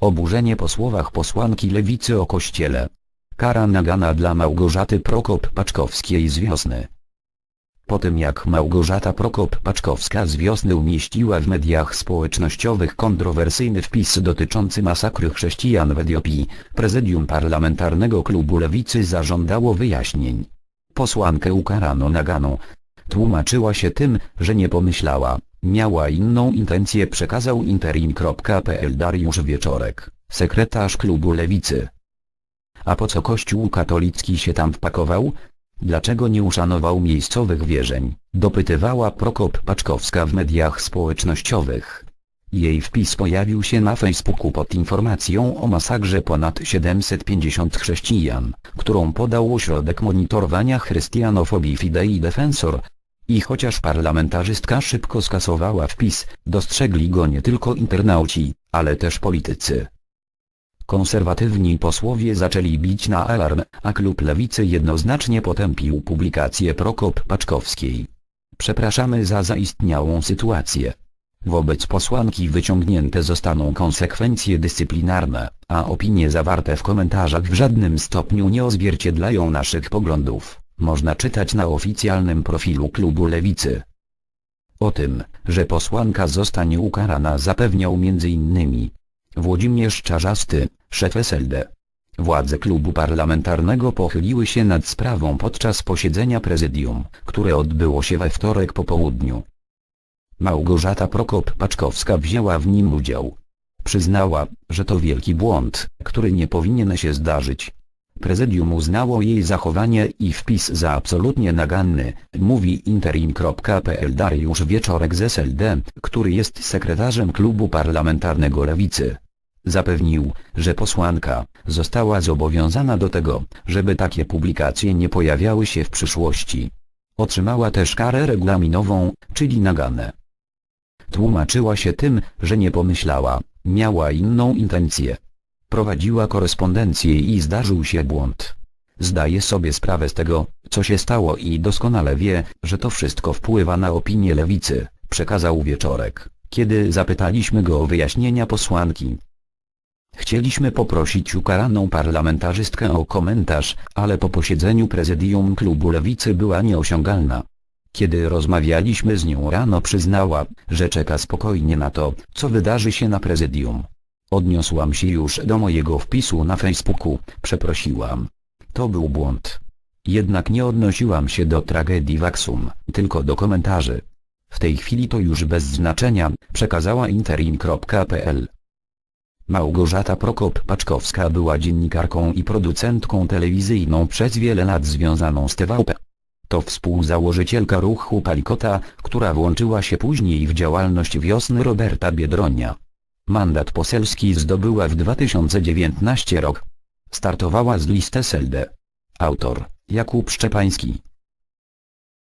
Oburzenie po słowach posłanki lewicy o kościele. Kara nagana dla Małgorzaty Prokop-Paczkowskiej z wiosny. Po tym jak Małgorzata Prokop-Paczkowska z wiosny umieściła w mediach społecznościowych kontrowersyjny wpis dotyczący masakry chrześcijan w Etiopii, prezydium parlamentarnego klubu lewicy zażądało wyjaśnień. Posłankę ukarano naganą. Tłumaczyła się tym, że nie pomyślała, miała inną intencję przekazał interim.pl Dariusz Wieczorek, sekretarz klubu lewicy. A po co kościół katolicki się tam wpakował? Dlaczego nie uszanował miejscowych wierzeń? Dopytywała Prokop Paczkowska w mediach społecznościowych. Jej wpis pojawił się na Facebooku pod informacją o masakrze ponad 750 chrześcijan, którą podał ośrodek monitorowania chrystianofobii Fidei Defensor. I chociaż parlamentarzystka szybko skasowała wpis, dostrzegli go nie tylko internauci, ale też politycy. Konserwatywni posłowie zaczęli bić na alarm, a klub lewicy jednoznacznie potępił publikację Prokop Paczkowskiej. Przepraszamy za zaistniałą sytuację. Wobec posłanki wyciągnięte zostaną konsekwencje dyscyplinarne, a opinie zawarte w komentarzach w żadnym stopniu nie odzwierciedlają naszych poglądów, można czytać na oficjalnym profilu klubu lewicy. O tym, że posłanka zostanie ukarana zapewniał m.in. Włodzimierz Czarzasty, szef SLD. Władze klubu parlamentarnego pochyliły się nad sprawą podczas posiedzenia prezydium, które odbyło się we wtorek po południu. Małgorzata Prokop-Paczkowska wzięła w nim udział. Przyznała, że to wielki błąd, który nie powinien się zdarzyć. Prezydium uznało jej zachowanie i wpis za absolutnie naganny, mówi interim.pl Dariusz Wieczorek z SLD, który jest sekretarzem klubu parlamentarnego Lewicy. Zapewnił, że posłanka została zobowiązana do tego, żeby takie publikacje nie pojawiały się w przyszłości. Otrzymała też karę regulaminową, czyli naganę. Tłumaczyła się tym, że nie pomyślała, miała inną intencję. Prowadziła korespondencję i zdarzył się błąd. Zdaje sobie sprawę z tego, co się stało i doskonale wie, że to wszystko wpływa na opinię lewicy, przekazał wieczorek, kiedy zapytaliśmy go o wyjaśnienia posłanki. Chcieliśmy poprosić ukaraną parlamentarzystkę o komentarz, ale po posiedzeniu prezydium klubu lewicy była nieosiągalna. Kiedy rozmawialiśmy z nią rano przyznała, że czeka spokojnie na to, co wydarzy się na prezydium. Odniosłam się już do mojego wpisu na Facebooku, przeprosiłam. To był błąd. Jednak nie odnosiłam się do tragedii Waxum, tylko do komentarzy. W tej chwili to już bez znaczenia, przekazała interim.pl. Małgorzata Prokop-Paczkowska była dziennikarką i producentką telewizyjną przez wiele lat związaną z TVP. To współzałożycielka ruchu Palikota, która włączyła się później w działalność wiosny Roberta Biedronia. Mandat poselski zdobyła w 2019 rok. Startowała z list SLD. Autor Jakub Szczepański